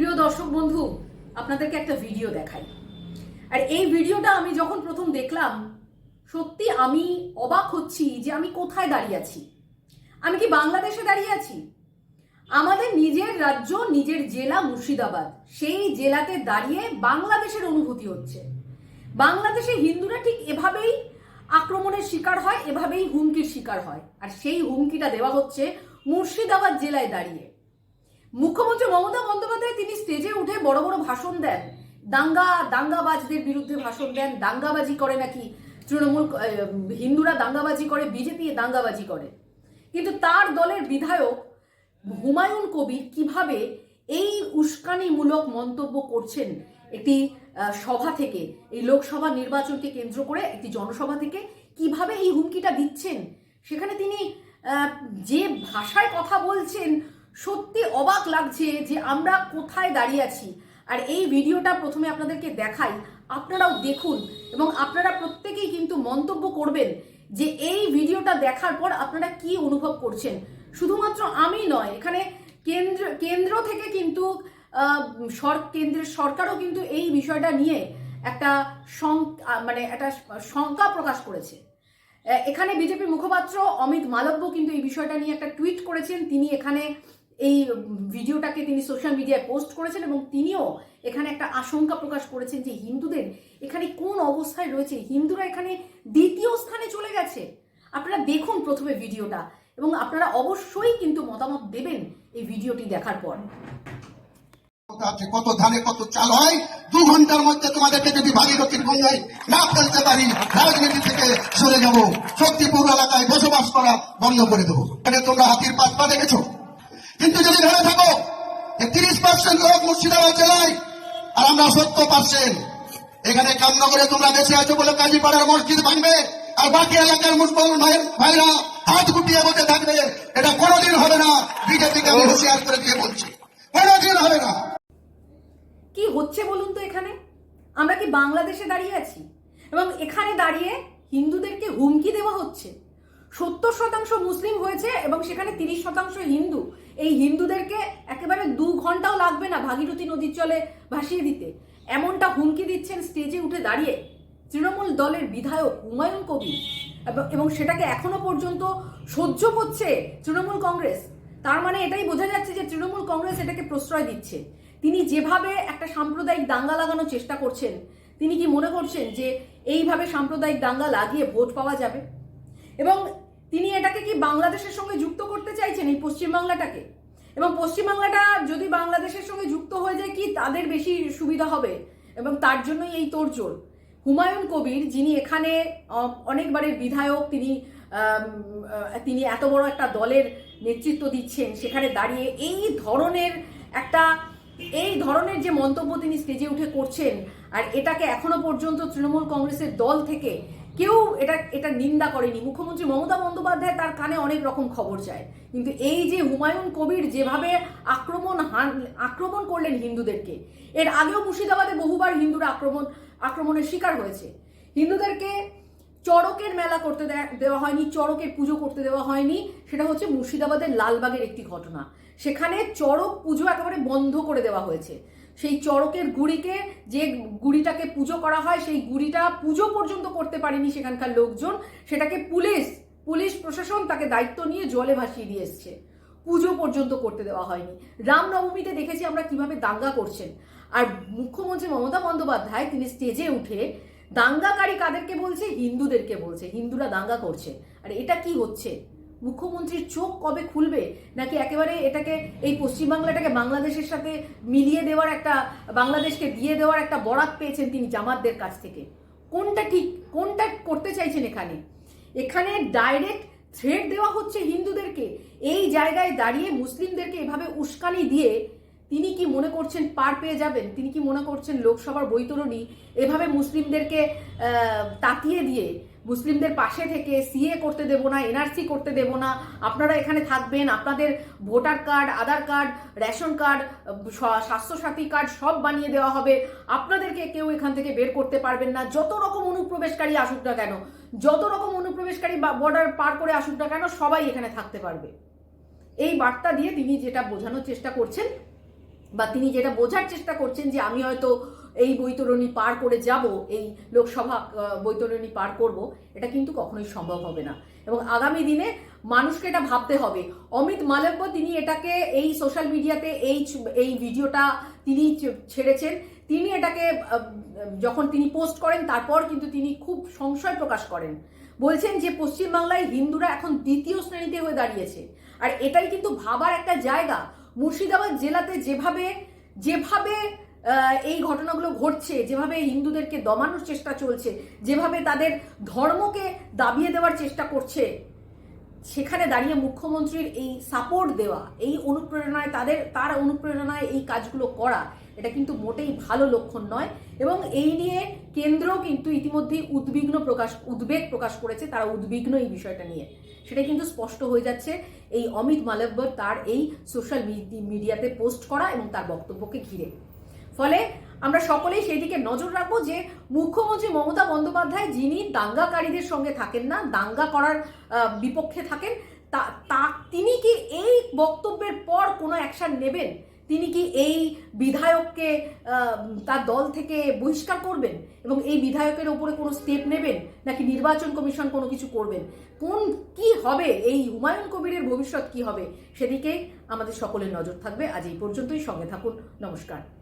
প্রিয় দর্শক বন্ধু, আপনাদেরকে একটা ভিডিও দেখাই। আর এই ভিডিওটা আমি যখন প্রথম দেখলাম, সত্যি আমি অবাক হচ্ছি যে আমি কোথায় দাঁড়িয়ে আছি। আমি কি বাংলাদেশে দাঁড়িয়ে আছি? আমাদের নিজের রাজ্য, নিজের জেলা মুর্শিদাবাদ, সেই জেলাতে দাঁড়িয়ে বাংলাদেশের অনুভূতি হচ্ছে। বাংলাদেশে হিন্দুরা ঠিক এভাবেই আক্রমণের শিকার হয়, এভাবেই হুমকির শিকার হয়। আর সেই হুমকিটা দেওয়া হচ্ছে মুর্শিদাবাদ জেলায় দাঁড়িয়ে। মুখ্যমন্ত্রী মমতা বন্দ্যোপাধ্যায় তিনি স্টেজে উঠে বড় বড় ভাষণ দেন। দাঙ্গা, দাঙ্গাবাজদের বিরুদ্ধে ভাষণ দেন। দাঙ্গাবাজি করে নাকি তৃণমূল হিন্দুরা দাঙ্গাবাজি করে, বিজেপি দাঙ্গাবাজি করে। কিন্তু তার দলের বিধায়ক হুমায়ুন কবির কীভাবে এই উস্কানিমূলক মন্তব্য করছেন একটি সভা থেকে, এই লোকসভা নির্বাচনকে কেন্দ্র করে একটি জনসভা থেকে, কীভাবে এই হুমকিটা দিচ্ছেন? সেখানে তিনি যে ভাষায় কথা বলছেন সত্যি অবাক লাগছে যে আমরা কোথায় দাঁড়িয়ে আছি। আর এই ভিডিওটা প্রথমে আপনাদেরকে দেখাই, আপনারাও দেখুন এবং আপনারা প্রত্যেকেই কিন্তু মন্তব্য করবেন যে এই ভিডিওটা দেখার পর আপনারা কি অনুভব করছেন। শুধুমাত্র আমি নয়, এখানে কেন্দ্র কেন্দ্র থেকে কিন্তু কেন্দ্রের সরকারও কিন্তু এই বিষয়টা নিয়ে একটা মানে একটা শঙ্কা প্রকাশ করেছে। এখানে বিজেপি মুখপাত্র অমিত মালব্য কিন্তু এই বিষয়টা নিয়ে একটা টুইট করেছেন। তিনি এখানে এই ভিডিওটাকে তিনি সোশ্যাল মিডিয়ায় পোস্ট করেছেন এবং তিনিও এখানে একটা আশঙ্কা প্রকাশ করেছেন যে হিন্দুদের এখানে কোন অবস্থায় রয়েছে? হিন্দুরা এখানে দ্বিতীয় স্থানে চলে গেছে। আপনারা দেখুন প্রথমে ভিডিওটা এবং আপনারা অবশ্যই কিন্তু মতামত দেবেন এই ভিডিওটি দেখার পর। কত ধানে কত চাল হয়? দু ঘণ্টার মধ্যে তোমাদেরকে যদি ভাগীরথীর গঙ্গায় না ফেলতে পারি। রাজনীতি থেকে সরে যাব। শক্তিপুর এলাকায় বসবাস করা বন্ধ করে দেবো। তোমরা হাতির পাত পা দেখেছ? কিন্তু যদি ধরে থাকো তিরিশ পার্সেন্ট লোক মুর্শিদাবাদ জেলায়, আর আমরা সত্তর পার্সেন্ট এখানে কামনগরে তোমরা বেঁচে আছো বলে কাজীপাড়ার মসজিদ ভাঙবে, আর বাকি এলাকার মুসলমান ভাইরা হাত গুটিয়ে বসে থাকবে। এটা কোনোদিন হবে না। বিজেপিকে আমি হুঁশিয়ার করে দিয়ে বলছি। কোনোদিন হবে না। কি হচ্ছে বলুন তো এখানে? আমরা কি বাংলাদেশে দাঁড়িয়ে আছি? এবং এখানে দাঁড়িয়ে হিন্দুদেরকে হুমকি দেওয়া হচ্ছে? সত্তর শতাংশ মুসলিম হয়েছে এবং সেখানে তিরিশ শতাংশ হিন্দু। এই হিন্দুদেরকে একেবারে দু ঘন্টাও লাগবে না ভাগীরথী নদীর জলে ভাসিয়ে দিতে। এমনটা হুমকি দিচ্ছেন স্টেজে উঠে দাঁড়িয়ে তৃণমূল দলের বিধায়ক হুমায়ুন কবির। এবং সেটাকে এখনও পর্যন্ত সহ্য করছে তৃণমূল কংগ্রেস। তার মানে এটাই বোঝা যাচ্ছে যে তৃণমূল কংগ্রেস এটাকে প্রশ্রয় দিচ্ছে। তিনি যেভাবে একটা সাম্প্রদায়িক দাঙ্গা লাগানোর চেষ্টা করছেন, তিনি কি মনে করছেন যে এইভাবে সাম্প্রদায়িক দাঙ্গা লাগিয়ে ভোট পাওয়া যাবে? এবং তিনি এটাকে কি বাংলাদেশের সঙ্গে যুক্ত করতে চাইছেন এই পশ্চিমবাংলাটাকে? এবং পশ্চিমবাংলাটা যদি বাংলাদেশের সঙ্গে যুক্ত হয়ে যায়, কি তাদের বেশি সুবিধা হবে? এবং তার জন্যই এই তোড়জোড়। হুমায়ুন কবির, যিনি এখানে অনেকবারের বিধায়ক, তিনি তিনি এত বড় একটা দলের নেতৃত্ব দিচ্ছেন, সেখানে দাঁড়িয়ে এই ধরনের একটা, এই ধরনের যে মন্তব্য তিনি স্টেজে উঠে করছেন, আর এটাকে এখনও পর্যন্ত তৃণমূল কংগ্রেসের দল থেকে কেউ এটা এটা নিন্দা করেনি। মুখ্যমন্ত্রী মমতা বন্দ্যোপাধ্যায় তার কানে অনেক রকম খবর চায়। কিন্তু এই যে হুমায়ুন কবির যেভাবে আক্রমণ আক্রমণ করলেন হিন্দুদেরকে, এর আগেও মুর্শিদাবাদে বহুবার হিন্দুরা আক্রমণ, আক্রমণের শিকার হয়েছে। হিন্দুদেরকে চড়কের মেলা করতে দেওয়া হয়নি, চড়কের পুজো করতে দেওয়া হয়নি, সেটা হচ্ছে মুর্শিদাবাদের লালবাগের একটি ঘটনা। সেখানে চড়ক পুজো একেবারে বন্ধ করে দেওয়া হয়েছে। সেই চড়কের গুড়িকে যে গুড়িটাকে পুজো করা হয়, সেই গুড়িটা পুজো পর্যন্ত করতে পারেনি সেখানকার লোকজন। সেটাকে পুলিশ পুলিশ প্রশাসন তাকে দায়িত্ব নিয়ে জলে ভাসিয়ে দিয়ে এসছে। পুজো পর্যন্ত করতে দেওয়া হয়নি। রামনবমীতে দেখেছি আমরা কীভাবে দাঙ্গা করছেন। আর মুখ্যমন্ত্রী মমতা বন্দ্যোপাধ্যায় তিনি স্টেজে উঠে দাঙ্গাকারী কাদেরকে বলছে? হিন্দুদেরকে বলছে। হিন্দুরা দাঙ্গা করছে। আর এটা কি হচ্ছে? মুখ্যমন্ত্রীর চোখ কবে খুলবে? নাকি একেবারে এটাকে, এই পশ্চিমবাংলাটাকে বাংলাদেশের সাথে মিলিয়ে দেওয়ার একটা, বাংলাদেশকে দিয়ে দেওয়ার একটা বরাত পেয়েছেন তিনি জামাতদের কাছ থেকে? কোনটা ঠিক, কোনটা করতে চাইছেন এখানে? এখানে ডাইরেক্ট থ্রেট দেওয়া হচ্ছে হিন্দুদেরকে। এই জায়গায় দাঁড়িয়ে মুসলিমদেরকে এভাবে উস্কানি দিয়ে তিনি কি মনে করছেন পার পেয়ে যাবেন? তিনি কি মনে করছেন লোকসভার বৈতরণী এভাবে মুসলিমদেরকে তাতিয়ে দিয়ে মুসলিমদের পাশে থেকে সিএ করতে দেব না এনআরসি করতে দেব না। আপনারা এখানে থাকবেন, আপনাদের voter card, Aadhaar card, ration card Swasthya Sathi card সব বানিয়ে দেওয়া হবে। আপনাদেরকে কেউ এখান থেকে বের করতে পারবেন না। যত রকম অনুপ্রবেশকারী আসুক না কেন, যত রকম অনুপ্রবেশকারী বর্ডার পার করে আসুক না কেন, সবাই এখানে থাকতে পারবে। এই বার্তা দিয়ে তিনি যেটা বোঝানোর চেষ্টা করছেন বা তিনি যেটা বোঝার চেষ্টা করছেন যে আমি হয়তো এই বৈতরণী পার করে যাব, এই লোকসভা বৈতরণী পার করব, এটা কিন্তু কখনোই সম্ভব হবে না। এবং আগামী দিনে মানুষকে এটা ভাবতে হবে। অমিত মালব্য তিনি এটাকে এই সোশ্যাল মিডিয়াতে এই এই ভিডিওটা তিনি ছেড়েছেন। তিনি এটাকে যখন তিনি পোস্ট করেন, তারপর কিন্তু তিনি খুব সংশয় প্রকাশ করেন। বলছেন যে পশ্চিমবাংলায় হিন্দুরা এখন দ্বিতীয় শ্রেণীতে হয়ে দাঁড়িয়েছে। আর এটাই কিন্তু ভাবার একটা জায়গা। মুর্শিদাবাদ জেলাতে যেভাবে যেভাবে এই ঘটনাগুলো ঘটছে, যেভাবে হিন্দুদেরকে দমানোর চেষ্টা চলছে, যেভাবে তাদের ধর্মকে দাবিয়ে দেওয়ার চেষ্টা করছে, সেখানে দাঁড়িয়ে মুখ্যমন্ত্রীর এই সাপোর্ট দেওয়া, এই অনুপ্রেরণায় তাদের, তার অনুপ্রেরণায় এই কাজগুলো করা, এটা কিন্তু মোটেই ভালো লক্ষণ নয় এবং এই নিয়ে কেন্দ্র কিন্তু ইতিমধ্যেই উদ্বিগ্ন প্রকাশ, উদ্বেগ প্রকাশ করেছে, তারা উদ্বিগ্ন এই বিষয়টা নিয়ে। সেটা কিন্তু স্পষ্ট হয়ে যাচ্ছে, এই অমিত মালব্য তার এই সোশ্যাল মিডিয়াতে পোস্ট করা এবং তার বক্তব্যকে ঘিরে। ফলে আমরা সকলেই সেই দিকে নজর রাখব যে মুখ্যমন্ত্রী মমতা বন্দ্যোপাধ্যায় যিনি দাঙ্গাকারীদের সঙ্গে থাকেন না, দাঙ্গা করার বিপক্ষে থাকেন, তা, তা- তিনি কি এই বক্তব্যের পর কোনো অ্যাকশন নেবেন? তিনি কি এই বিধায়ককে তার দল থেকে বহিষ্কার করবেন এবং এই বিধায়কের ওপরে কোনো স্টেপ নেবেন নাকি নির্বাচন কমিশন কোনো কিছু করবেন? কোন, কি হবে? এই হুমায়ুন কবিরের ভবিষ্যৎ কি হবে? সেদিকে আমাদের সকলের নজর থাকবে। আজ এই পর্যন্তই। সঙ্গে থাকুন। নমস্কার।